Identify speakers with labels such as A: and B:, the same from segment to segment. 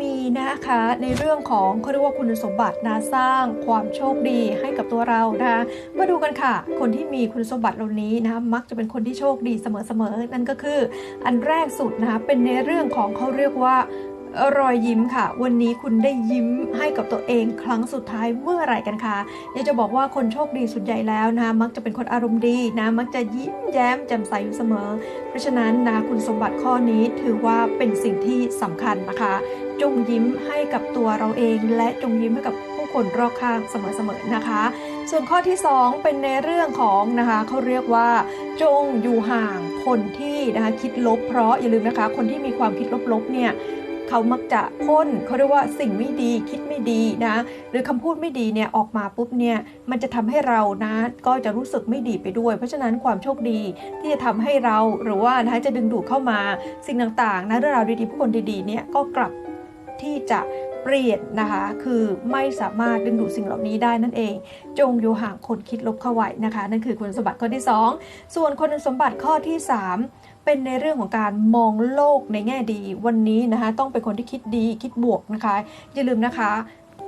A: มีนะคะในเรื่องของเขาเรียกว่าคุณสมบัตินะสร้างความโชคดีให้กับตัวเรานะคะมาดูกันค่ะ คนที่มีคุณสมบัติเหล่านี้นะคะมักจะเป็นคนที่โชคดีเสมอๆนั่นก็คือ อันแรกสุดนะคะเป็นในเรื่องของเขาเรียกว่า รอยยิ้มค่ะ วันนี้คุณได้ยิ้มให้กับตัวเองครั้งสุดท้ายเมื่อไหร่กันคะอยากจะบอกว่าคนโชคดีส่วนใหญ่แล้วนะมักจะเป็นคนอารมณ์ดีนะ มักจะยิ้มแย้มแจ่มใสอยู่เสมอ เพราะฉะนั้นนะคุณสมบัติข้อนี้ถือว่าเป็นสิ่งที่สำคัญนะคะ จงยิ้มให้กับตัวเราเอง และจงยิ้มให้กับผู้คนรอบข้างเสมอๆนะคะ ส่วนข้อที่ 2 เป็นในเรื่องของนะคะเขาเรียกว่า จงอยู่ห่างคนที่นะคะคิดลบเพราะอย่าลืมนะคะ คนที่มีความคิดลบๆเนี่ย เขามักจะพ่นเขาเรียกว่าสิ่งไม่ดีคิดไม่ดีนะหรือคำพูดไม่ดีเนี่ยออกมาปุ๊บเนี่ยมันจะทำให้เรานะก็จะรู้สึกไม่ดีไปด้วย เพราะฉะนั้นความโชคดีที่จะทำให้เราหรือว่านะคะจะดึงดูดเข้ามาสิ่งต่างๆนะเรื่องราวดีๆผู้คนดีๆเนี่ยก็กลับที่จะเปลี่ยนนะคะคือไม่สามารถดึงดูดสิ่งเหล่านี้ได้นั่นเอง จงอยู่ห่างคนคิดลบเข้าไว้นะคะ นั่นคือคุณสมบัติข้อที่ 2 ส่วนคุณสมบัติข้อที่ 3 เป็นในเรื่องของการมองโลกในแง่ดีวันนี้นะคะ ต้องเป็นคนที่คิดดีคิดบวกนะคะ อย่าลืมนะคะ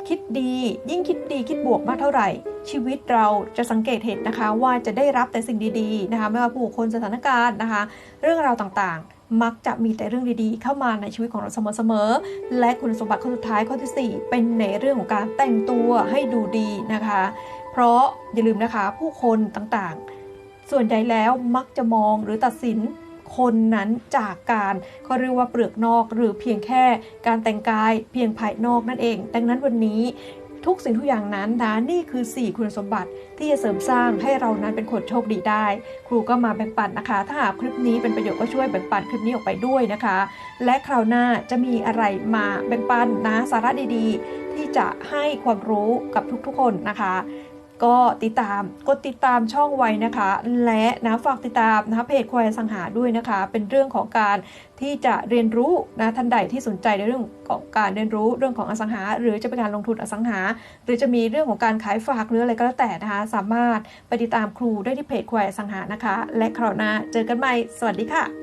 A: คิดดียิ่งคิดดีคิดบวกมากเท่าไหร่ ชีวิตเราจะสังเกตเห็นนะคะ ว่าจะได้รับแต่สิ่งดีๆนะคะ ไม่ว่าผู้คนสถานการณ์นะคะ เรื่องราวต่างๆมักจะมีแต่เรื่องดีๆ เข้ามาในชีวิตของเราเสมอๆ และคุณสมบัติข้อสุดท้ายข้อที่ 4 เป็นในเรื่องของการแต่งตัวให้ดูดีนะคะ เพราะอย่าลืมนะคะผู้คนต่างๆ ส่วนใหญ่แล้วมักจะมองหรือตัดสิน คนนั้นจากการเขาเรียกว่าเปลือกนอกหรือเพียงแค่การแต่งกายเพียงภายนอกนั่นเอง ดังนั้นวันนี้ทุกสิ่งทุกอย่างนั้นนะนี่คือ 4 คุณสมบัติที่จะเสริมสร้างให้เรานั้นเป็นคนโชคดีได้ ครูก็มาแบ่งปันนะคะ ถ้าหากคลิปนี้เป็นประโยชน์ก็ช่วยแบ่งปันคลิปนี้ออกไปด้วยนะคะ และคราวหน้าจะมีอะไรมาแบ่งปันนะสาระดีๆ ที่จะให้ความรู้กับทุกๆคนนะคะ ก็ติดตามกดติดตามช่องไว้นะคะ และนะฝากติดตามนะเพจควายสังหาด้วยนะคะ เป็นเรื่องของการที่จะเรียนรู้นะท่านใดที่สนใจในเรื่องของการเรียนรู้เรื่องของอสังหา หรือจะเป็นการลงทุนอสังหา หรือจะมีเรื่องของการขายฝากหรืออะไรก็แล้วแต่นะคะ สามารถไปติดตามครูได้ที่เพจควายสังหานะคะ และคราวหน้าเจอกันใหม่ สวัสดีค่ะ